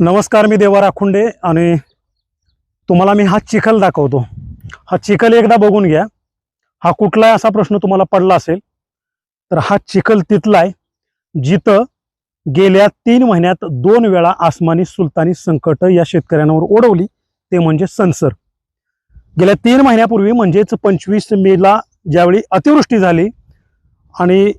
नमस्कार मी देवा राखुंडे आणि तुम्हाला मी हा चिखल दाखवतो. हा चिखल एकदा बघून घ्या. हा कुठला असा प्रश्न तुम्हाला पडला असेल तर हा चिखल तिथला आहे जिथं गेल्या तीन महिन्यात दोन वेळा आसमानी सुलतानी संकट या शेतकऱ्यांवर ओढवली ते म्हणजे संसर गेल्या तीन महिन्यापूर्वी म्हणजेच पंचवीस मेला ज्यावेळी अतिवृष्टी झाली आणि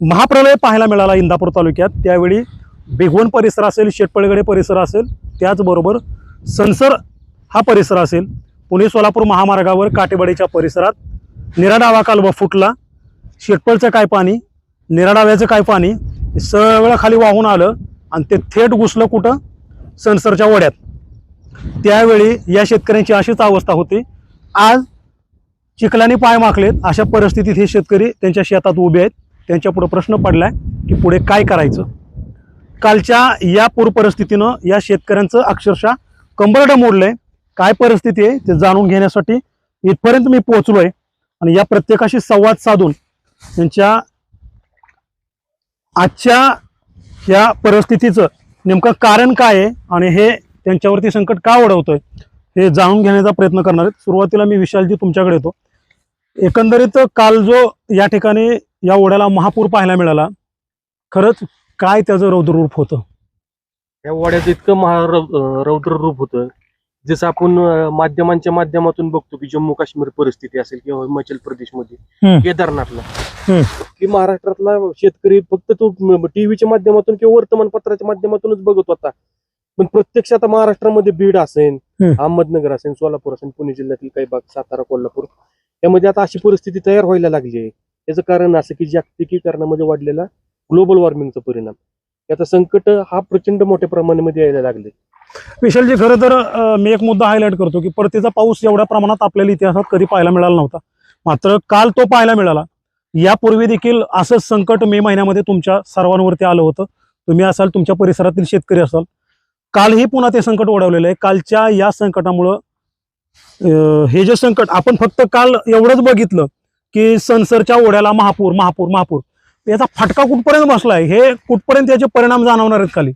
महाप्रलय पाहायला मिळाला इंदापूर तालुक्यात त्यावेळी बेगवण परिसर असेल शेटपळगडे परिसर असेल त्याचबरोबर संसर हा परिसर असेल. पुणे सोलापूर महामार्गावर काटेवाडीच्या परिसरात निराडावा कालवा फुटला. शेटपळचं काय पाणी? निराडाव्याचं काय पाणी? हे सगळं खाली वाहून आलं आणि ते थेट घुसलं कुठं? सणसरच्या ओढ्यात त्यावेळी या शेतकऱ्यांची अशीच अवस्था होती. आज चिखलाने पाय माखलेत. अशा परिस्थितीत हे शेतकरी त्यांच्या शेतात उभे आहेत. त्यांच्या पुढे प्रश्न पडलाय की पुढे काय करायचं? कालच्या या पूर परिस्थितीनं या शेतकऱ्यांचं अक्षरशः कंबरडं मोडलंय. काय परिस्थिती आहे ते जाणून घेण्यासाठी इथपर्यंत मी पोहोचलोय आणि या प्रत्येकाशी संवाद साधून त्यांच्या आजच्या या परिस्थितीचं नेमकं कारण काय आहे आणि हे त्यांच्यावरती संकट का ओढवतोय हे जाणून घेण्याचा प्रयत्न करणार आहेत. सुरुवातीला मी विशालजी तुमच्याकडे येतो. एकंदरीत काल जो या ठिकाणी या ओढ्याला महापूर पाहायला मिळाला खरंच काय त्याचं रौद्ररूप होतं या वाड्याचं इतकं महा रौद्र रूप होतं जसं आपण माध्यमांच्या माध्यमातून बघतो की जम्मू काश्मीर परिस्थिती असेल किंवा हिमाचल प्रदेशमध्ये. केदारनाथला. की महाराष्ट्रातला शेतकरी फक्त तो टीव्हीच्या माध्यमातून किंवा वर्तमानपत्राच्या माध्यमातूनच बघत होता पण प्रत्यक्ष आता महाराष्ट्रामध्ये बीड असेल. अहमदनगर असेल सोलापूर असेल पुणे जिल्ह्यातील काही भाग सातारा कोल्हापूर यामध्ये आता अशी परिस्थिती तयार व्हायला लागली आहे याचं कारण असं की जागतिकीकरणामध्ये वाढलेला ग्लोबल वॉर्मिंगचा परिणाम. याचा संकट हा प्रचंड मोठ्या प्रमाणामध्ये यायला लागले. विशालजी खरं तर अं, मी एक मुद्दा हायलाईट करतो की परतीचा पाऊस एवढ्या प्रमाणात आपल्याला इतिहासात कधी पाहायला मिळाला नव्हता. मात्र काल तो पाहायला मिळाला. यापूर्वी देखील असंच संकट मे महिन्यामध्ये तुमच्या सर्वांवरती आलं होतं. तुम्ही असाल तुमच्या परिसरातील शेतकरी असाल. कालही पुन्हा ते संकट ओढवलेलं आहे. कालच्या या संकटामुळं अं, हे जे संकट आपण फक्त काल एवढंच बघितलं की सनसरच्या ओढ्याला महापूर महापूर महापूर. याचा फटका कुठपर्यंत बसलाय हे कुठपर्यंत याचे परिणाम जाणवणार आहेत खाली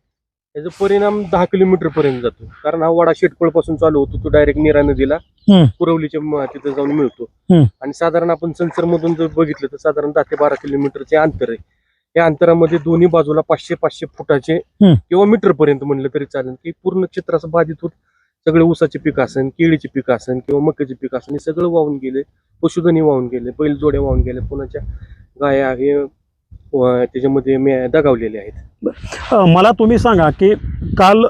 याचा परिणाम दहा किलोमीटर पर्यंत जातो कारण हा वाडा शेटपळपासून चालू होतो तो डायरेक्ट निरा नदीला हम्म. पुरवलीच्या म- तिथे जाऊन मिळतो हम्म. आणि साधारण आपण संसर मधून जर बघितलं तर साधारण दहा ते बारा किलोमीटरचे अंतर आहे या अंतरामध्ये दोन्ही बाजूला पाचशे पाचशे फुटाचे हम्म. किंवा मीटर पर्यंत म्हणलं तरी चालेल की पूर्ण चित्राचं बाधित होत सगळे ऊसाचे पीक असेल केळीचे पीक असेल किंवा मक्याचे पीक असेल हे सगळं वाहून गेले पशुधनी वाहून गेले बैल जोड्या वाहून गेले पुण्याच्या गाया हे त्याच्यामध्ये मे- दगावलेले आहेत. मला तुम्ही सांगा की काल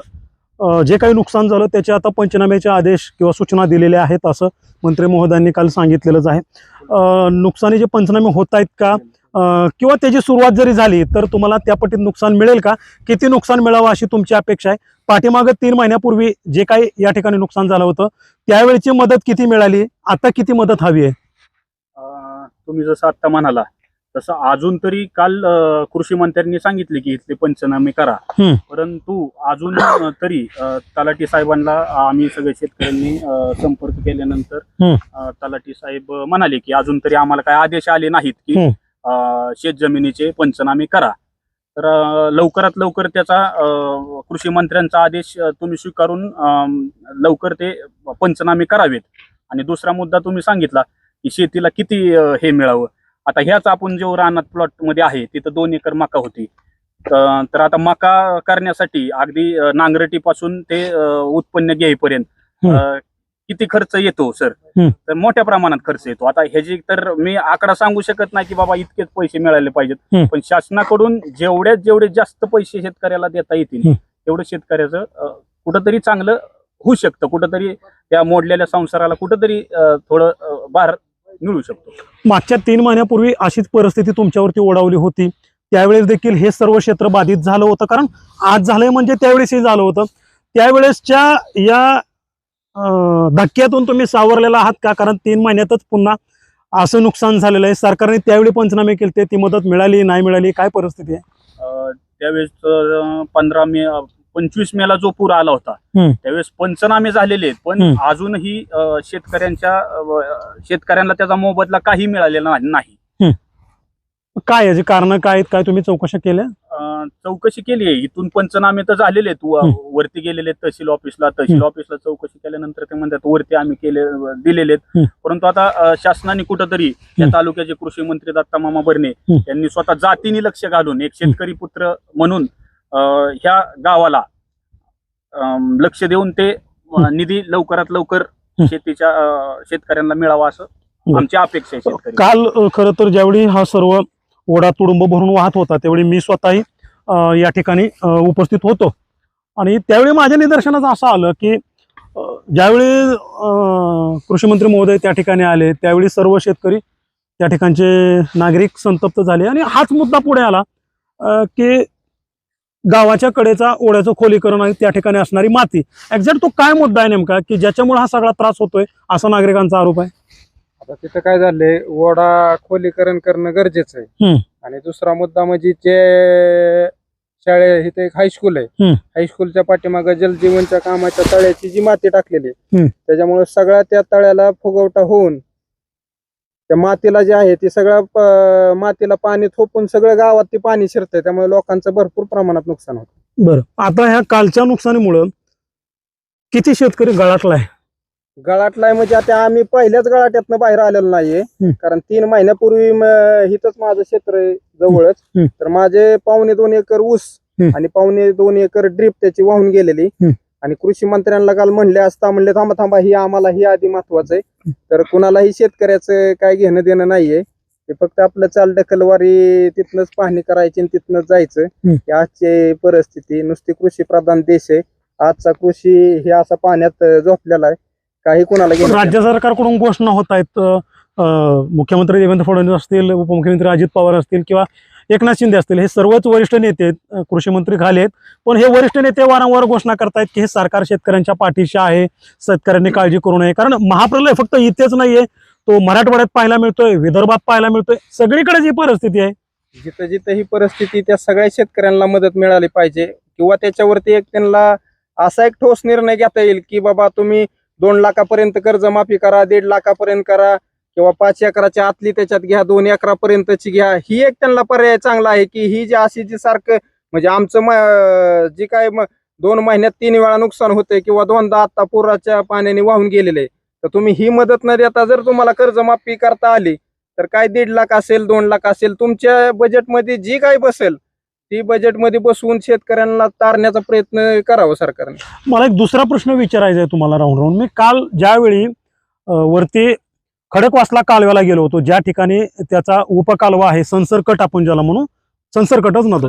अ, जे काही नुकसान झालं त्याचे आता पंचनाम्याचे आदेश किंवा सूचना दिलेल्या आहेत असं मंत्री महोदयांनी काल सांगितलेलंच आहे. अ, नुकसानीचे पंचनामे होत आहेत का? अ, किंवा त्याची सुरुवात जरी झाली तर तुम्हाला त्या पटीत नुकसान मिळेल का? किती नुकसान मिळावं अशी तुमची अपेक्षा आहे? पाठीमागं तीन महिन्यापूर्वी जे काही या ठिकाणी नुकसान झालं होतं त्यावेळेची मदत किती मिळाली? आता किती मदत हवी आहे? अं, तुम्ही जसं आत्ता म्हणाला तसं अजून तरी काल अं, कृषी मंत्र्यांनी सांगितले की इथले पंचनामे करा हम्म. परंतु अजून तरी अं, तलाठी साहेबांना आम्ही सगळे शेतकऱ्यांनी अं, संपर्क केल्यानंतर हम्म. अं, तलाठी साहेब म्हणाले की अजून तरी आम्हाला काय आदेश आले नाहीत की हम्म. अं, शेत जमिनीचे पंचनामे करा तर अं, लवकरात लवकर त्याचा अं, कृषी मंत्र्यांचा आदेश अं, तुम्ही स्वीकारून अं, लवकर ते पंचनामे करावेत आणि दुसरा मुद्दा तुम्ही सांगितला की शेतीला किती अं, हे मिळावं आता ह्याच आपण जो रानात प्लॉटमध्ये आहे तिथं दोन एकर मका होती तर आता मका करण्यासाठी अगदी अं, नांगरटीपासून ते उत्पन्न घेईपर्यंत किती खर्च येतो सर. तर मोठ्या प्रमाणात खर्च येतो आता ह्याची तर मी आकडा सांगू शकत नाही की बाबा इतकेच पैसे मिळाले पाहिजेत. पण शासनाकडून जेवढ्यात जेवढे जास्त पैसे शेतकऱ्याला देता येतील. तेवढं शेतकऱ्याचं कुठंतरी चांगलं होऊ शकतं कुठंतरी त्या मोडलेल्या संसाराला कुठंतरी थोडं भार मिळू शकतो. मागच्या तीन महिन्यापूर्वी अशीच परिस्थिती तुमच्यावरती ओढावली होती. त्यावेळेस देखील हे सर्व क्षेत्र बाधित झालं होतं. कारण आज झालंय म्हणजे त्यावेळेस हे झालं होतं. त्यावेळेसच्या या धक्क्यातून तुम्ही सावरलेला आहात का? कारण तीन महिन्यातच पुन्हा असं नुकसान झालेलं आहे. सरकारने त्यावेळी पंचनामे केले ती मदत मिळाली नाही मिळाली? काय परिस्थिती आहे? त्यावेळेस पंधरा मे पंचवीस मेला जो पूर आला होता. त्यावेळेस पंचनामे झालेले आहेत पण. अजूनही शेतकऱ्यांच्या शेतकऱ्यांना त्याचा मोबदला काही मिळालेला नाही काय याची कारण काय आहेत काय तुम्ही चौकशा केल्या चौकशी केली आहे इथून पंचनामे तर झालेले आहेत. वरती गेलेले तहसील ऑफिसला तहसील. ऑफिसला चौकशी केल्यानंतर ते म्हणतात वरती आम्ही केले दिलेले परंतु आता शासनाने कुठंतरी या. तालुक्याचे कृषी मंत्री दत्ता मामा बर्णे. यांनी स्वतः जातीने लक्ष घालून एक शेतकरी पुत्र म्हणून ह्या गावाला लक्ष देऊन ते निधी लवकरात लवकर. शेतीच्या शेतकऱ्यांना मिळावा असं. आमची अपेक्षा आहे शेतकरी काल खरं तर ज्यावेळी हा सर्व ओढा तुडुंब भरून वाहत होता त्यावेळी मी स्वतःही या ठिकाणी उपस्थित होतो आणि त्यावेळी माझ्या निदर्शनात असं आलं की ज्यावेळी कृषी मंत्री महोदय त्या ठिकाणी आले त्यावेळी सर्व शेतकरी त्या ठिकाणचे नागरिक संतप्त झाले आणि हाच मुद्दा पुढे आला की गावाच्या कडेचा ओढ्याचं खोलीकरण आणि त्या ठिकाणी असणारी माती एक्झॅक्ट तो काय मुद्दा आहे नेमका की ज्याच्यामुळे हा सगळा त्रास होतोय असा नागरिकांचा आरोप आहे आता तिथं काय झालंय ओढा खोलीकरण करणं गरजेचं आहे. आणि दुसरा मुद्दा म्हणजे जे शाळे इथे एक हायस्कूल आहे. हायस्कूलच्या पाठीमागं जलजीवनच्या कामाच्या तळ्याची जी माती टाकलेली आहे. त्याच्यामुळे सगळ्या त्या तळ्याला फुगवटा होऊन त्या मातीला जे आहे ते सगळ्या प- मातीला पाणी थोपून सगळं गावात ते पाणी शिरतंय त्यामुळे लोकांचं भरपूर प्रमाणात नुकसान होतं बरं आता ह्या कालच्या नुकसानीमुळं किती शेतकरी गळाटलाय गळाटलाय म्हणजे आता आम्ही पहिल्याच गळाट्यातनं बाहेर आलेलो नाहीये. कारण तीन महिन्यापूर्वी म- हिथंच माझं क्षेत्र आहे जवळच. तर माझे पावणे दोन एकर ऊस हम्म. आणि पावणे दोन एकर ड्रीप त्याची वाहून गेलेली हम्म. आणि कृषी मंत्र्यांना काल म्हणले असता म्हणले थांबा थांबा ही आम्हाला ही आधी महत्वाचं आहे. तर कुणालाही शेतकऱ्याचं काय घेणं देणं नाहीये. ते फक्त आपलं चाल ढकलवारी तिथनच पाहणी करायची आणि तिथनच जायचं. आजची परिस्थिती नुसती कृषी प्रधान देश आहे. आजचा कृषी हे असा पाण्यात झोपलेला आहे. काही कुणाला राज्य सरकारकडून घोषणा होत आहेत मुख्यमंत्री देवेंद्र फडणवीस असतील उपमुख्यमंत्री अजित पवार असतील किंवा एकनाथ शिंदे असतील हे सर्वच वरिष्ठ नेते आहेत अं, कृषी मंत्री खाली आहेत. पण हे वरिष्ठ नेते वारंवार घोषणा करतायत की हे सरकार शेतकऱ्यांच्या पाठीशी आहे शेतकऱ्यांनी काळजी करू नये. कारण महाप्रलय फक्त इथेच नाहीये. तो मराठवाड्यात पाहायला मिळतोय विदर्भात पाहायला मिळतोय. सगळीकडेच ही परिस्थिती आहे. जिथं जिथं ही परिस्थिती त्या सगळ्या शेतकऱ्यांना मदत मिळाली पाहिजे किंवा त्याच्यावरती एक त्यांना असा एक ठोस निर्णय घेता येईल की बाबा तुम्ही दोन लाखापर्यंत कर्जमाफी करा दीड लाखापर्यंत करा किंवा पाच एकराच्या आतली त्याच्यात घ्या दोन एकरापर्यंतची घ्या. ही एक त्यांना पर्याय चांगला आहे की ही जी अशी जी सारखं म्हणजे आमचं जी काय दोन महिन्यात तीन वेळा नुकसान होतंय किंवा दोनदा आता पुराच्या पाण्याने वाहून गेलेले आहे तर तुम्ही ही मदत न देता जर तुम्हाला कर्जमाफी करता आली तर काय दीड लाख असेल दोन लाख असेल तुमच्या बजेटमध्ये जी काय बसेल ती बजेटमध्ये बसवून शेतकऱ्यांना तारण्याचा प्रयत्न करावा सरकारने. मला एक दुसरा प्रश्न विचारायचा आहे तुम्हाला राहून राहून. मी काल ज्यावेळी वरती खडकवासला कालव्याला गेलो होतो. ज्या ठिकाणी त्याचा उपकालवा आहे संसरकट आपण ज्याला म्हणू संसरकटच ना तो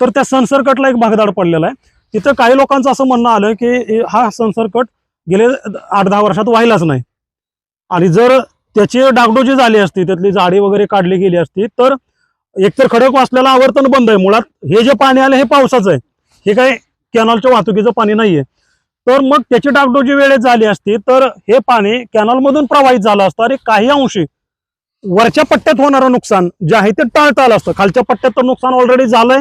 तर त्या संसरकटला एक भागदाड पडलेला आहे. तिथं काही लोकांचं असं म्हणणं आलं की हे- संसरकट गेले आठ दहा वर्षात व्हायलाच नाही. आणि जर त्याची डागडोजी झाली असती त्यातली झाडी वगैरे काढली गेली असती तर एकतर खडक वाचलेलं आवर्तन बंद आहे. मुळात हे जे पाणी आलं हे पावसाचं आहे. हे काय कॅनॉलच्या वाहतुकीचं पाणी नाहीये. तर मग त्याची डागडोजी वेळेत झाली असती तर हे पाणी कॅनॉलमधून प्रवाहित झालं असतं आणि काही अंशी वरच्या पट्ट्यात होणारं नुकसान जे आहे ते टाळता आलं असतं. खालच्या पट्ट्यात तर नुकसान ऑलरेडी झालंय.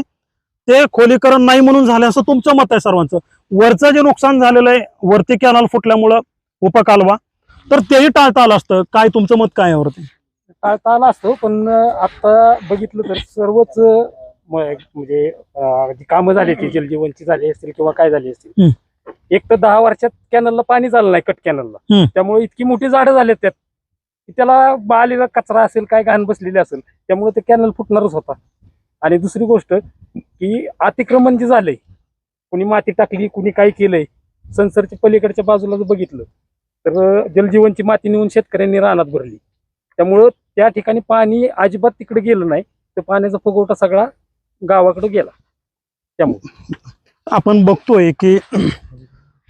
ते खोलीकरण नाही म्हणून झालं असं तुमचं मत आहे सर्वांचं. वरचं जे नुकसान झालेलं आहे वरती कॅनॉल फुटल्यामुळं उपकालवा. तर तेही टाळता आलं असतं. काय तुमचं मत काय आहे यावरती टाळता आला असतो पण आता बघितलं तर सर्वच म्हणजे कामं झाली ती जलजीवनची झाली असतील किंवा काय झाली असतील. एक तर दहा वर्षात कॅनलला पाणी झालं नाही कट कॅनलला. त्यामुळे इतकी मोठी झाडं झाली त्यात. की त्याला आलेला कचरा असेल काय घाण बसलेली असेल त्यामुळे ते कॅनल फुटणारच होता. आणि दुसरी गोष्ट की अतिक्रमण जे झालंय कुणी माती टाकली कुणी काय केलंय संसरच्या पलीकडच्या बाजूला जर बघितलं तर जलजीवनची माती नेऊन शेतकऱ्यांनी रानात भरली. त्यामुळं त्या ठिकाणी पाणी अजिबात तिकडे गेलं नाही तर पाण्याचा फुगवटा सगळा गावाकडे गेला. त्यामुळे. आपण बघतोय की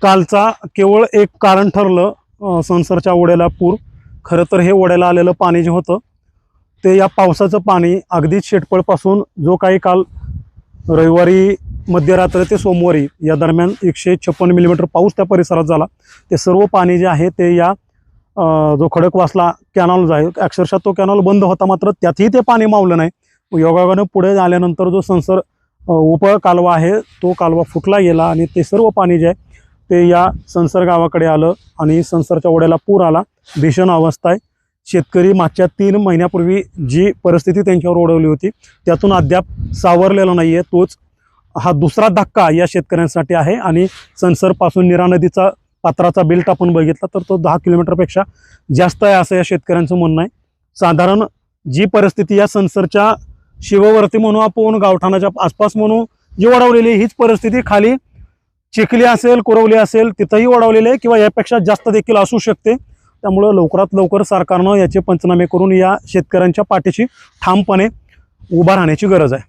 कालचा केवळ एक कारण ठरलं संसारच्या ओढ्याला पूर. खरं तर हे ओढ्याला आलेलं पाणी जे होतं ते या पावसाचं पाणी अगदीच शेटपळपासून जो काही काल रविवारी मध्यरात्र ते सोमवारी या दरम्यान एकशे छप्पन मिलीमीटर पाऊस त्या परिसरात झाला. ते सर्व पाणी जे आहे ते या जो खडकवासला कॅनॉल जो आहे अक्षरशः तो कॅनॉल बंद होता मात्र त्यातही ते पाणी मावलं नाही. योगायोगानं पुढे आल्यानंतर जो संसर उपळ उप कालवा आहे तो कालवा फुटला गेला आणि ते सर्व पाणी जे आहे ते या संसर गावाकडे आलं आणि संसरच्या ओढ्याला पूर आला. भीषण अवस्था आहे. शेतकरी मागच्या तीन महिन्यापूर्वी जी परिस्थिती त्यांच्यावर ओढवली होती त्यातून अद्याप सावरलेला नाही आहे तोच हा दुसरा धक्का या शेतकऱ्यांसाठी आहे आणि संसरपासून निरा नदीचा पात्राचा बेल्ट आपण बघितला तर तो दहा किलोमीटरपेक्षा जास्त आहे असं या शेतकऱ्यांचं म्हणणं आहे. साधारण जी परिस्थिती या संसरच्या शिववर्ती म्हणू आपण गावठाणाच्या आसपास म्हणू जी ओढवलेली हीच परिस्थिती खाली चिखली असेल कुरवली असेल तिथंही ओढवलेले आहे किंवा यापेक्षा जास्त देखील असू शकते. त्यामुळं लवकरात लवकर सरकारनं याचे पंचनामे करून या शेतकऱ्यांच्या पाठीशी ठामपणे उभा राहण्याची गरज आहे.